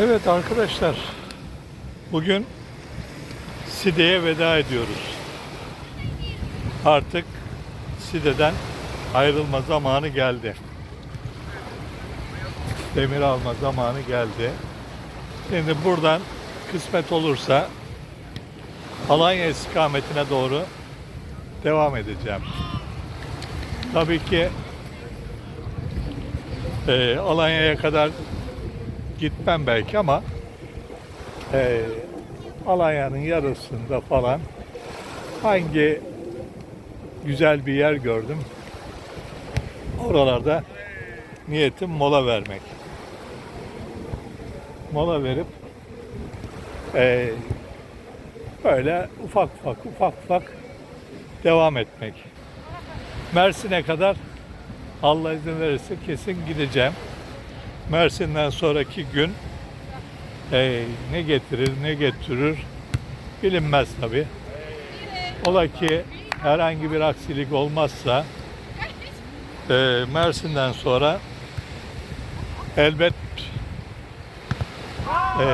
Evet arkadaşlar, bugün Side'ye veda ediyoruz. Artık Side'den ayrılma zamanı geldi. Demir alma zamanı geldi. Şimdi buradan kısmet olursa Alanya istikametine doğru devam edeceğim. Tabii ki e, Alanya'ya kadar gitmem belki ama e, Alanya'nın yarısında falan hangi güzel bir yer gördüm. Oralarda niyetim mola vermek. Mola verip e, böyle ufak ufak ufak ufak devam etmek. Mersin'e kadar Allah izin verirse kesin gideceğim. Mersin'den sonraki gün e, ne getirir ne getirir bilinmez tabi. Ola ki herhangi bir aksilik olmazsa e, Mersin'den sonra elbet e,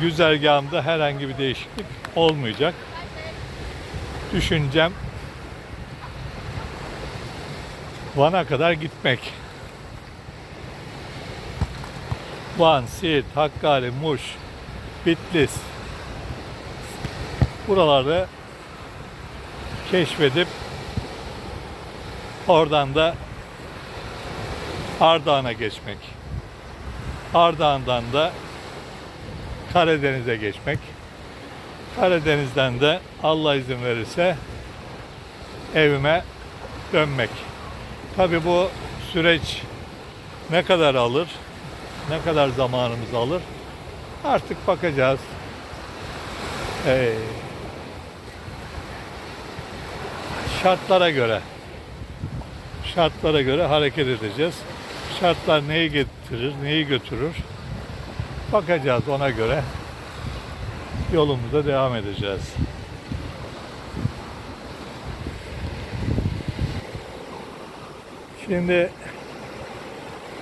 güzergahımda herhangi bir değişiklik olmayacak. Düşüncem Van'a kadar gitmek. Van, Siirt, Hakkari, Muş, Bitlis buraları keşfedip oradan da Ardahan'a geçmek. Ardahan'dan da Karadeniz'e geçmek. Karadeniz'den de Allah izin verirse evime dönmek. Tabii bu süreç ne kadar alır? Ne kadar zamanımız alır? Artık bakacağız. Ee, şartlara göre şartlara göre hareket edeceğiz. Şartlar neyi getirir, neyi götürür? Bakacağız ona göre. Yolumuza devam edeceğiz. Şimdi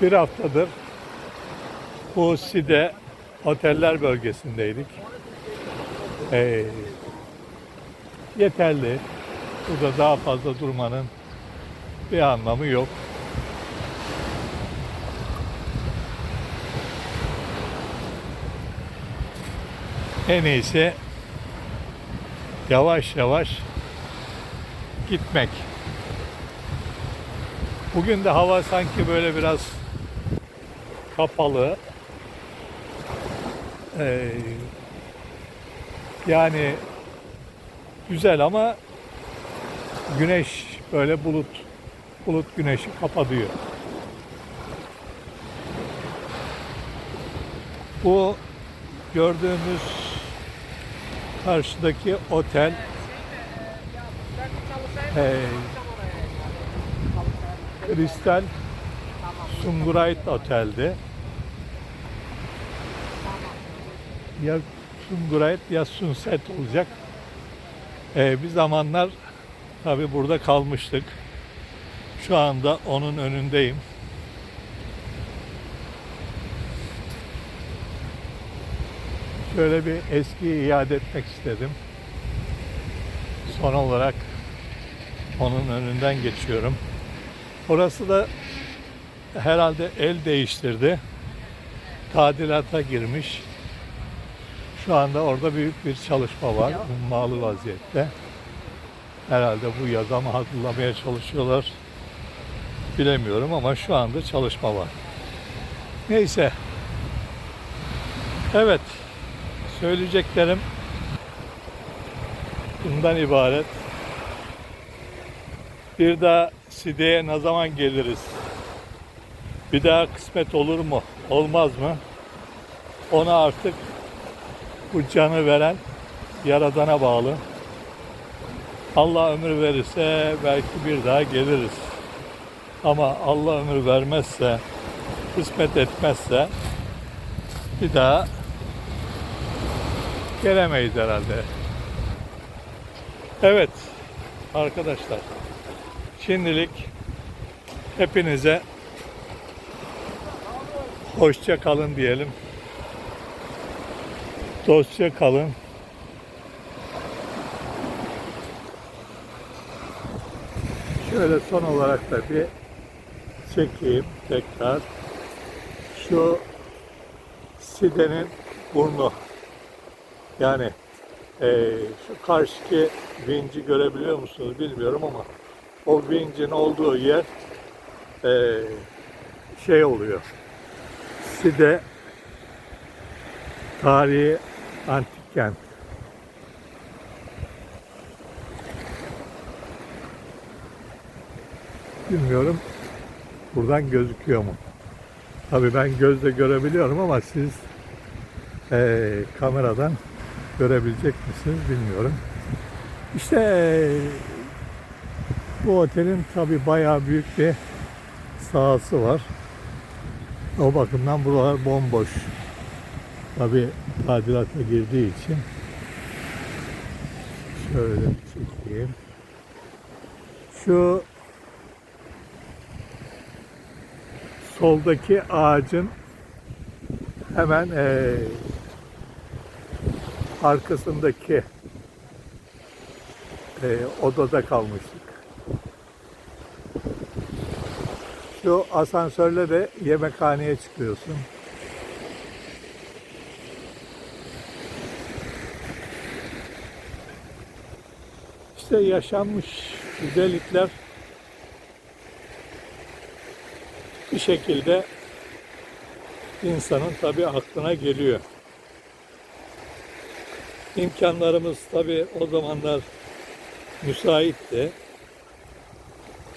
bir haftadır bu Side oteller bölgesindeydik. Ee, yeterli. Burada daha fazla durmanın bir anlamı yok. En iyisi yavaş yavaş gitmek. Bugün de hava sanki böyle biraz kapalı. Ee, yani güzel ama güneş böyle bulut bulut güneşi kapatıyor. Bu gördüğümüz karşıdaki otel e, Kristal Sungurayt Otel'di. Ya Sungurayt ya Sunset olacak. Ee, bir zamanlar tabi burada kalmıştık. Şu anda onun önündeyim. Şöyle bir eski iade etmek istedim. Son olarak onun önünden geçiyorum. Orası da herhalde el değiştirdi. Tadilata girmiş. Şu anda orada büyük bir çalışma var. Ummalı vaziyette. Herhalde bu yaza mı hazırlamaya çalışıyorlar. Bilemiyorum ama şu anda çalışma var. Neyse. Evet. Söyleyeceklerim bundan ibaret. Bir daha Side'ye ne zaman geliriz? Bir daha kısmet olur mu? Olmaz mı? Ona artık bu canı veren Yaradan'a bağlı. Allah ömür verirse belki bir daha geliriz. Ama Allah ömür vermezse, kısmet etmezse bir daha gelemeyiz herhalde. Evet arkadaşlar. Şimdilik hepinize hoşça kalın diyelim. Dostça kalın. Şöyle son olarak da bir çekeyim tekrar. Şu Side'nin burnu. Yani eee, şu karşıki vinci görebiliyor musunuz bilmiyorum ama o vincin olduğu yer eee, şey oluyor. Side tarihi antik kent. Bilmiyorum buradan gözüküyor mu? Tabii ben gözle görebiliyorum ama siz eee, kameradan görebilecek misiniz bilmiyorum. İşte eee, bu otelin tabii bayağı büyük bir sahası var. O bakımdan buralar bomboş. Tabii tadilata girdiği için şöyle bir çekeyim. Şu soldaki ağacın hemen eee, arkasındaki eee, odada kalmıştık. Şu asansörle de yemekhaneye çıkıyorsun. İşte yaşanmış güzellikler bir şekilde insanın tabii aklına geliyor. İmkanlarımız tabii o zamanlar müsaitti.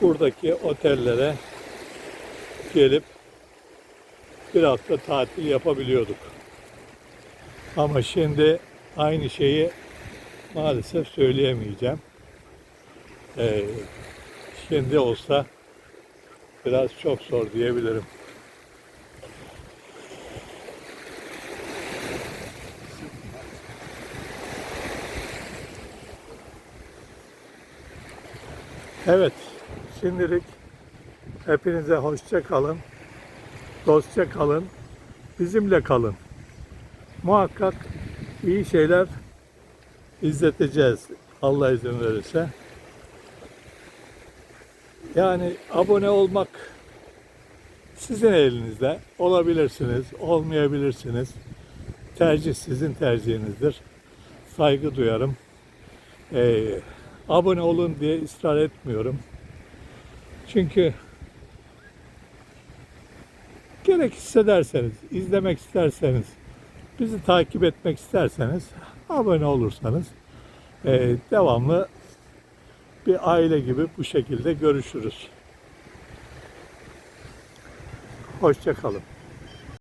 Buradaki otellere gelip bir hafta tatil yapabiliyorduk. Ama şimdi aynı şeyi maalesef söyleyemeyeceğim. Ee, şimdi olsa biraz çok zor diyebilirim. Evet, şimdilik hepinize hoşça kalın, dostça kalın, bizimle kalın. Muhakkak iyi şeyler izleteceğiz Allah izin verirse. Yani abone olmak sizin elinizde. Olabilirsiniz, olmayabilirsiniz. Tercih sizin tercihinizdir. Saygı duyarım. Ee, abone olun diye ısrar etmiyorum. Çünkü gerek hissederseniz, izlemek isterseniz, bizi takip etmek isterseniz, abone olursanız ee, devamlı bir aile gibi bu şekilde görüşürüz. Hoşça kalın.